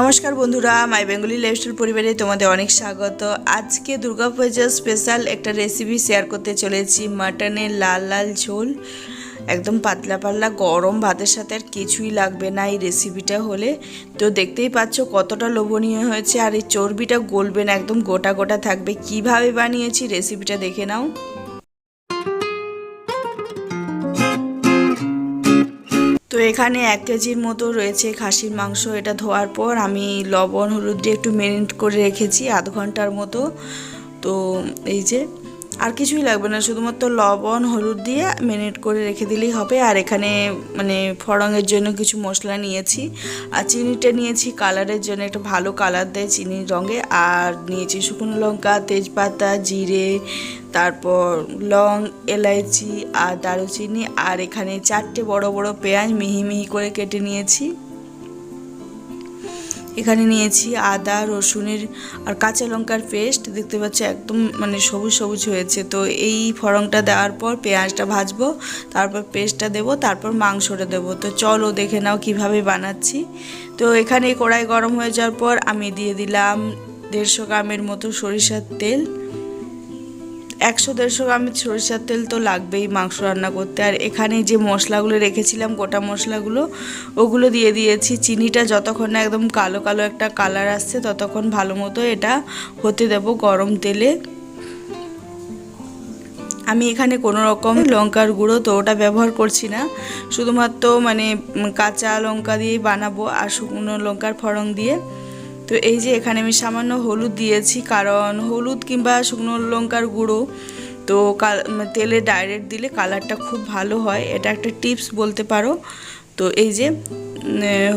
নমস্কার বন্ধুরা, মাই Bengali lifestyle পরিবারে তোমাদের অনেক স্বাগত। আজকে দুর্গাপূজার স্পেশাল একটা রেসিপি শেয়ার করতে চলেছি মাটনের লাল লাল ঝোল। একদম পাতলা পাতলা গরম ভাতের সাথে আর কিছুই লাগবে না এই রেসিপিটা হলে। তো দেখতেই পাচ্ছ কতটা লোভনীয় হয়েছে আর এই চর্বিটা গলবে না, একদম গোটা গোটা থাকবে। কীভাবে বানিয়েছি রেসিপিটা দেখে নাও। তো এখানে এক কেজির মতো রয়েছে খাসির মাংস। এটা ধোয়ার পর আমি লবণ, হলুদ দিয়ে একটু মেরিনেট করে রেখেছি, আধ ঘণ্টার মতো। তো এই যে আর কিছুই লাগবে না, শুধুমাত্র লবণ, হলুদ দিয়ে মেরিনেট করে রেখে দিলেই হবে। আর এখানে মানে ফড়ঙের জন্য কিছু মশলা নিয়েছি। আর চিনিটা নিয়েছি কালারের জন্য, একটা ভালো কালার দেয় চিনির রঙে। আর নিয়েছি শুকনো লঙ্কা, তেজপাতা, জিরে, তারপর লং, এলাইচি আর দারুচিনি। আর এখানে চারটে বড় বড় পেঁয়াজ মিহি মিহি করে কেটে নিয়েছি। এখানে নিয়েছি আদা, রসুনের আর কাঁচা লঙ্কার পেস্ট। দেখতে পাচ্ছি একদম মানে সবুজ সবুজ হয়েছে। তো এই ফড়ংটা দেওয়ার পর পেঁয়াজটা ভাজবো, তারপর পেস্টটা দেব, তারপর মাংসটা দেব। তো চলো দেখে নাও কীভাবে বানাচ্ছি। তো এখানে কড়াই গরম হয়ে যাওয়ার পর আমি দিয়ে দিলাম দেড়শো গ্রামের মতো সরিষার তেল। একশো, দেড়শো গ্রাম সরিষার তেল তো লাগবেই মাংস রান্না করতে। আর এখানে যে মশলাগুলো রেখেছিলাম, গোটা মশলাগুলো, ওগুলো দিয়ে দিয়েছি। চিনিটা যতক্ষণ না একদম কালো কালো একটা কালার আসছে, ততক্ষণ ভালো মতো এটা হতে দেব গরম তেলে। আমি এখানে কোনো রকম লঙ্কার গুঁড়ো তো ওটা ব্যবহার করছি না। শুধুমাত্র মানে কাঁচা লঙ্কা দিয়েই বানাবো আর শুকনো লঙ্কার ফড়ং দিয়ে। তো এই যে এখানে আমি সামান্য হলুদ দিয়েছি, কারণ হলুদ কিংবা শুকনো লঙ্কার গুঁড়ো, তো তেলে ডাইরেক্ট দিলে কালারটা খুব ভালো হয়। এটা একটা টিপস বলতে পারো। তো এই যে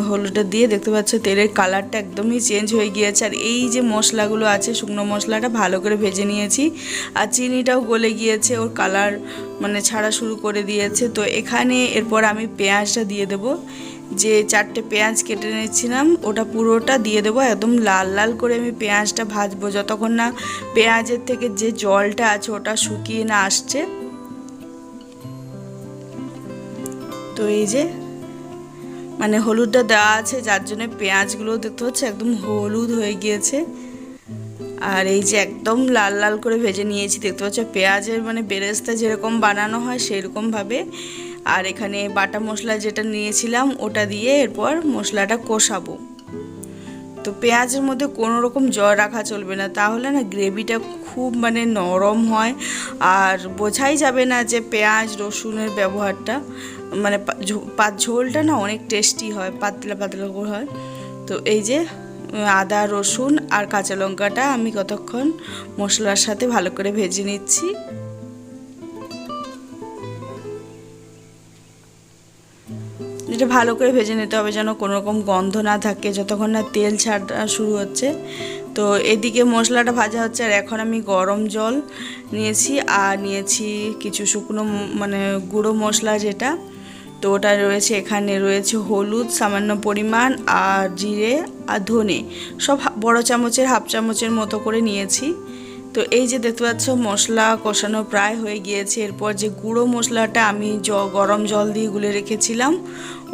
হলুদটা দিয়ে দেখতে পাচ্ছ, তেলের কালারটা একদমই চেঞ্জ হয়ে গিয়েছে। আর এই যে মশলাগুলো আছে, শুকনো মশলাটা ভালো করে ভেজে নিয়েছি। আর চিনিটাও গলে গিয়েছে, ওর কালার মানে ছাড়া শুরু করে দিয়েছে। তো এখানে এরপর আমি পেঁয়াজটা দিয়ে দেবো। যে চারটে পেঁয়াজ কেটে নিয়েছিলাম, ওটা পুরোটা দিয়ে দেবো, একদম লাল লাল করে আমি পেঁয়াজটা ভাজবো। যতক্ষণ না পেঁয়াজের থেকে যে জলটা আছে, ওটা শুকিয়ে না আসছে। তো এই যে মানে হলুদটা দেওয়া আছে, যার জন্য পেঁয়াজগুলো দেখতে হচ্ছে একদম হলুদ হয়ে গিয়েছে। আর এই যে একদম লাল লাল করে ভেজে নিয়েছি, দেখতে পাচ্ছ, পেঁয়াজের মানে বেরেস্তা যেরকম বানানো হয়, সেরকমভাবে। আর এখানে বাটা মশলা যেটা নিয়েছিলাম, ওটা দিয়ে এরপর মশলাটা কষাবো। তো পেঁয়াজের মধ্যে কোনো রকম জল রাখা চলবে না, তাহলে না গ্রেভিটা খুব মানে নরম হয়। আর বোঝাই যাবে না যে পেঁয়াজ, রসুনের ব্যবহারটা মানে ঝোলটা না অনেক টেস্টি হয়, পাতলা পাতলা করে হয়। তো এই যে আদা, রসুন আর কাঁচা লঙ্কাটা আমি কতক্ষণ মশলার সাথে ভালো করে ভেজে নিচ্ছি। ভালো করে ভেজে নিতে হবে যেন কোনো রকম গন্ধ না থাকে, যতক্ষণ না তেল ছাড়া শুরু হচ্ছে। তো এদিকে মশলাটা ভাজা হচ্ছে, আর এখন আমি গরম জল নিয়েছি, আর নিয়েছি কিছু শুকনো মানে গুঁড়ো মশলা যেটা। তো ওটা রয়েছে, এখানে রয়েছে হলুদ, সামান্য পরিমাণ, আর জিরে, আর ধনে। সব বড় চামচের, হাফ চামচের মতো করে নিয়েছি। তো এই যে দেখতে পাচ্ছ, মশলা কষানো প্রায় হয়ে গিয়েছে। এরপর যে গুঁড়ো মশলাটা আমি গরম জল দিয়ে গুলে রেখেছিলাম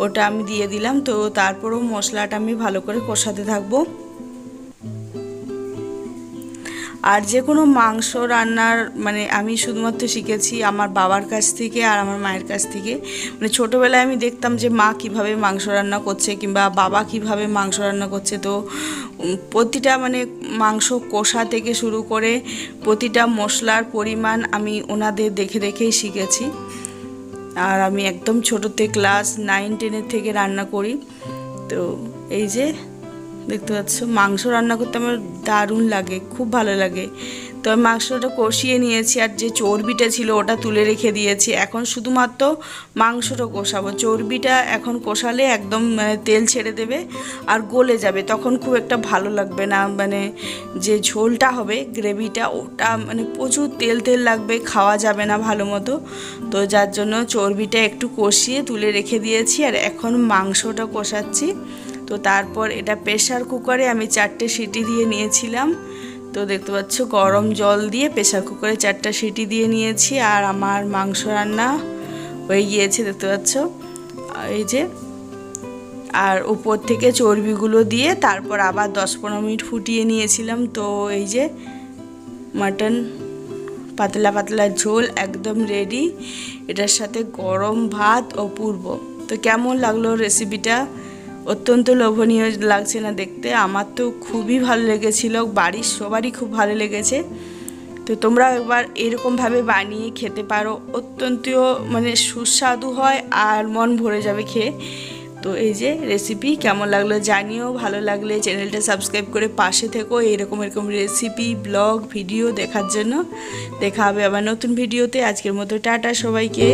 ওটা আমি দিয়ে দিলাম, তো তারপরেও মশলাটা আমি ভালো করে কষাতে থাকব। আর যে কোনো মাংস রান্নার মানে আমি শুধুমাত্র শিখেছি আমার বাবার কাছ থেকে আর আমার মায়ের কাছ থেকে। মানে ছোটোবেলায় আমি দেখতাম যে মা কীভাবে মাংস রান্না করছে কিংবা বাবা কীভাবে মাংস রান্না করছে। তো প্রতিটা মানে মাংস কষা থেকে শুরু করে প্রতিটা মশলার পরিমাণ আমি ওনাদের দেখে দেখেই শিখেছি। আর আমি একদম ছোটোতে ক্লাস নাইন টেনের থেকে রান্না করি। তো এই যে দেখতে পাচ্ছ। মাংস রান্না করতে আমার দারুণ লাগে, খুব ভালো লাগে। তো আমি মাংসটা কষিয়ে নিয়েছি আর যে চর্বিটা ছিল ওটা তুলে রেখে দিয়েছি। এখন শুধুমাত্র মাংসটা কষাবো। চর্বিটা এখন কষালে একদম মানে তেল ছেড়ে দেবে আর গলে যাবে। তখন খুব একটা ভালো লাগবে না মানে যে ঝোলটা হবে, গ্রেভিটা, ওটা মানে প্রচুর তেল তেল লাগবে, খাওয়া যাবে না ভালো মতো। তো যার জন্য চর্বিটা একটু কষিয়ে তুলে রেখে দিয়েছি আর এখন মাংসটা কষাচ্ছি। তো তারপর এটা প্রেশার কুকারে আমি চারটে সিটি দিয়ে নিয়েছিলাম। তো দেখতে পাচ্ছ গরম জল দিয়ে প্রেশার কুকারে চারটা সিটি দিয়ে নিয়েছি আর আমার মাংস রান্না হয়ে গিয়েছে, দেখতে পাচ্ছ। এই যে, আর উপর থেকে চর্বিগুলো দিয়ে তারপর আবার দশ পনেরো মিনিট ফুটিয়ে নিয়েছিলাম। তো এই যে মাটন পাতলা পাতলা ঝোল একদম রেডি এটার সাথে গরম ভাত অপূর্ব তো কেমন লাগল রেসিপিটা অত্যন্ত লোভনীয় লাগছে না দেখতে। আমার তো খুবই ভালো লেগেছিল, বাড়ির সবারই খুব ভালো লেগেছে। তো তোমরা একবার এরকমভাবে বানিয়ে খেতে পারো অত্যন্ত মানে সুস্বাদু হয় আর মন ভরে যাবে খেয়ে। তো এই যে রেসিপি কেমন লাগল জানিও, ভালো লাগলে চ্যানেলটা সাবস্ক্রাইব করে পাশে থেকো এরকম এরকম রেসিপি ব্লগ ভিডিও দেখার জন্য। দেখা হবে আবার নতুন ভিডিওতে আজকের মতো টাটা সবাইকে।